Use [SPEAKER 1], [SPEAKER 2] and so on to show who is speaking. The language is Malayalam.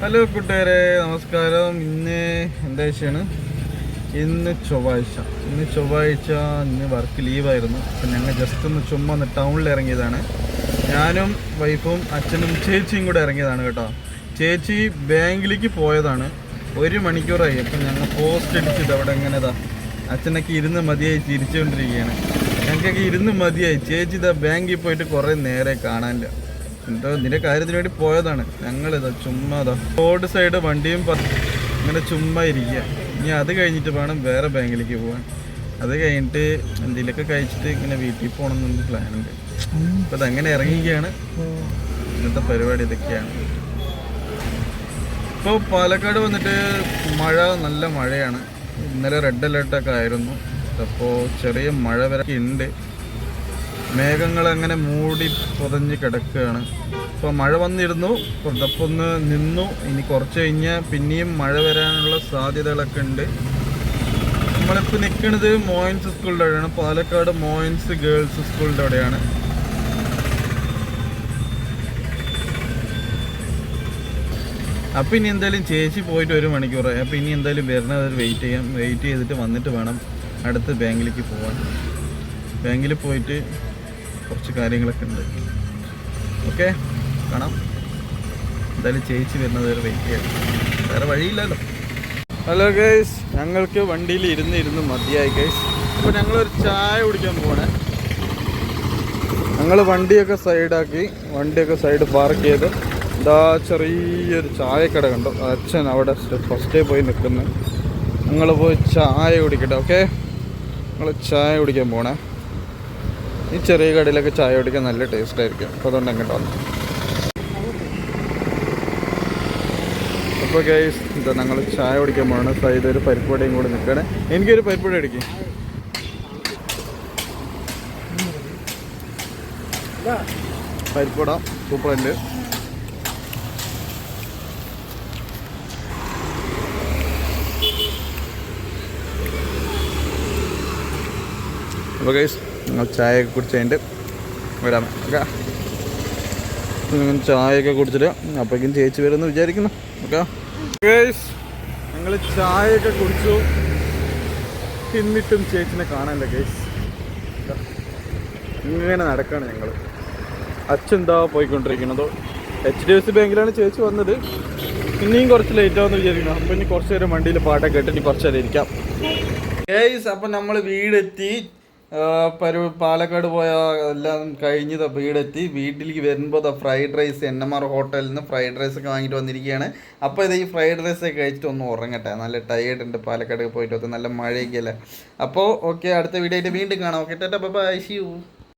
[SPEAKER 1] ഹലോ കൂട്ടുകാരെ നമസ്കാരം. ഇന്ന് എന്താ ഇന്ന് ചൊവ്വാഴ്ച. ഇന്ന് ചൊവ്വാഴ്ച ഇന്ന് വർക്ക് ലീവായിരുന്നു. അപ്പം ഞങ്ങൾ ജസ്റ്റ് ഒന്ന് ചുമ്മാ ഒന്ന് ടൗണിൽ ഇറങ്ങിയതാണ്. ഞാനും വൈഫും അച്ഛനും ചേച്ചിയും കൂടെ ഇറങ്ങിയതാണ് കേട്ടോ. ചേച്ചി ബാങ്കിലേക്ക് പോയതാണ്. ഒരു മണിക്കൂറായി. അപ്പം ഞങ്ങൾ പോസ്റ്റ് അടിച്ചത് അവിടെ എങ്ങനെതാ അച്ഛനൊക്കെ ഇരുന്ന് മതിയായി ചിരിച്ചുകൊണ്ടിരിക്കുകയാണ് ഞങ്ങൾക്കൊക്കെ ഇരുന്ന് മതിയായി. ചേച്ചി ഇതാ ബാങ്കിൽ പോയിട്ട് കുറേ നേരെ കാണാനില്ല. എന്തോ നിന്റെ കാര്യത്തിന് വേണ്ടി പോയതാണ്. ഞങ്ങളിതാ ചുമ്മാ അതാ റോഡ് സൈഡ് വണ്ടിയും ഇങ്ങനെ ചുമ്മാ ഇരിക്കുക ഇനി അത് കഴിഞ്ഞിട്ട് വേണം വേറെ ബാങ്കിലേക്ക് പോകാൻ അത് കഴിഞ്ഞിട്ട് എന്തെങ്കിലുമൊക്കെ കഴിച്ചിട്ട് ഇങ്ങനെ വീട്ടിൽ പോകണം എന്നൊരു പ്ലാൻ ഉണ്ട്. അപ്പൊ അതങ്ങനെ ഇറങ്ങിയിരിക്കുകയാണ് ഇന്നത്തെ പരിപാടി ഇതൊക്കെയാണ്. ഇപ്പോൾ പാലക്കാട് വന്നിട്ട് മഴ നല്ല മഴയാണ്. ഇന്നലെ റെഡ് അലേർട്ടൊക്കെ ആയിരുന്നു. അപ്പോൾ ചെറിയ മഴ വരെ ഉണ്ട്. മേഘങ്ങൾ അങ്ങനെ മൂടി പുതഞ്ഞ് കിടക്കുകയാണ്. ഇപ്പോൾ മഴ വന്നിരുന്നു അപ്പോൾ നിന്നു. ഇനി കുറച്ച് കഴിഞ്ഞാൽ പിന്നെയും മഴ വരാനുള്ള സാധ്യതകളൊക്കെ ഉണ്ട്. നമ്മളിപ്പോൾ നിൽക്കുന്നത് മോയിൻസ് സ്കൂളിന്റെ അവിടെയാണ്. പാലക്കാട് മോയിൻസ് ഗേൾസ് സ്കൂളിന്റെ അവിടെയാണ്. അപ്പം ഇനി എന്തായാലും ചേച്ചി പോയിട്ട് ഒരു മണിക്കൂറായി അപ്പം ഇനി എന്തായാലും വരുന്നത് വരെ വെയിറ്റ് ചെയ്യാം. വെയിറ്റ് ചെയ്തിട്ട് വന്നിട്ട് വേണം അടുത്ത് ബാങ്കിലേക്ക് പോകാൻ ബാങ്കിൽ പോയിട്ട് കുറച്ച് കാര്യങ്ങളൊക്കെ ഉണ്ട്. ഓക്കെ? കാണാം. എന്തായാലും ചേച്ചി വരുന്നത് വരെ വെയിറ്റ് ചെയ്യാം. വേറെ വഴിയില്ലല്ലോ. ഹലോ ഗൈസ് ഞങ്ങൾക്ക് വണ്ടിയിൽ ഇരുന്ന് ഇരുന്ന് മതിയായി ഗൈസ് അപ്പോൾ ഞങ്ങളൊരു ചായ കുടിക്കാൻ പോകണേ ഞങ്ങൾ വണ്ടിയൊക്കെ സൈഡാക്കി വണ്ടിയൊക്കെ സൈഡ് പാർക്ക് ചെയ്ത് എന്താ ചെറിയൊരു ചായക്കട കണ്ടു. അച്ഛൻ അവിടെ ഫസ്റ്റേ പോയി നിൽക്കുന്നു. ഞങ്ങൾ പോയി ചായ കുടിക്കട്ടെ ഓക്കെ ഞങ്ങൾ ചായ കുടിക്കാൻ പോണേ ഈ ചെറിയ കടയിലൊക്കെ ചായ കുടിക്കാൻ നല്ല ടേസ്റ്റ് ആയിരിക്കും. അപ്പോൾ അതുകൊണ്ട് അങ്ങോട്ട് വന്നു. അപ്പോൾ ഗൈസ് എന്താ ഞങ്ങൾ ചായ കുടിക്കാൻ പോകണം സൈഡ് ഒരു പരിപ്പുവടയും കൂടെ നിൽക്കണേ എനിക്കൊരു പരിപ്പുവട അടിക്കും. പരിപ്പുവട സൂപ്പറുണ്ട് അപ്പോൾ ഗൈസ് നിങ്ങൾ ചായയൊക്കെ കുടിച്ച് കഴിഞ്ഞിട്ട് വരാം. ഓക്കെ. ചായയൊക്കെ കുടിച്ചിട്ട് അപ്പോഴേക്കും ചേച്ചി വരുമെന്ന് വിചാരിക്കുന്നു. ഓക്കെ. ഗൈസ് ഞങ്ങൾ ചായയൊക്കെ കുടിച്ചു. എന്നിട്ടും ചേച്ചിനെ കാണാനില്ല ഗൈസ് ഇങ്ങനെ നടക്കാണ് ഞങ്ങൾ അച്ഛൻതാ പോയിക്കൊണ്ടിരിക്കുന്നത്. എച്ച് ഡി എഫ് സി ബാങ്കിലാണ് ചേച്ചി വന്നത്. ഇനിയും കുറച്ച് ലേറ്റ് ആവുമെന്ന് വിചാരിക്കുന്നു. അപ്പം ഇനി കുറച്ച് നേരം വണ്ടിയിൽ പാട്ടൊക്കെ കേട്ട് ഇനി കുറച്ച് നേരം ഇരിക്കാം. ഗൈസ് അപ്പം നമ്മൾ വീടെത്തി. പരു പാലക്കാട് പോയ എല്ലാം കഴിഞ്ഞ് വീടെത്തി. വീട്ടിലേക്ക് വരുമ്പോൾ ദാ fried rice N M R ഹോട്ടലിൽ നിന്ന് ഫ്രൈഡ് റൈസ് ഒക്കെ വാങ്ങിയിട്ട് വന്നിരിക്കുകയാണ്. അപ്പോൾ ഇത് ഈ ഫ്രൈഡ് റൈസ് ഒക്കെ കഴിച്ചിട്ട് ഒന്ന് ഉറങ്ങട്ടെ. നല്ല ടയേർഡ് ഉണ്ട് പാലക്കാട് പോയിട്ട്. വന്ന് നല്ല മഴയൊക്കെ അല്ലേ? അപ്പോൾ ഓക്കെ അടുത്ത വീഡിയോ ആയിട്ട് വീണ്ടും കാണാം. Okay tata bye U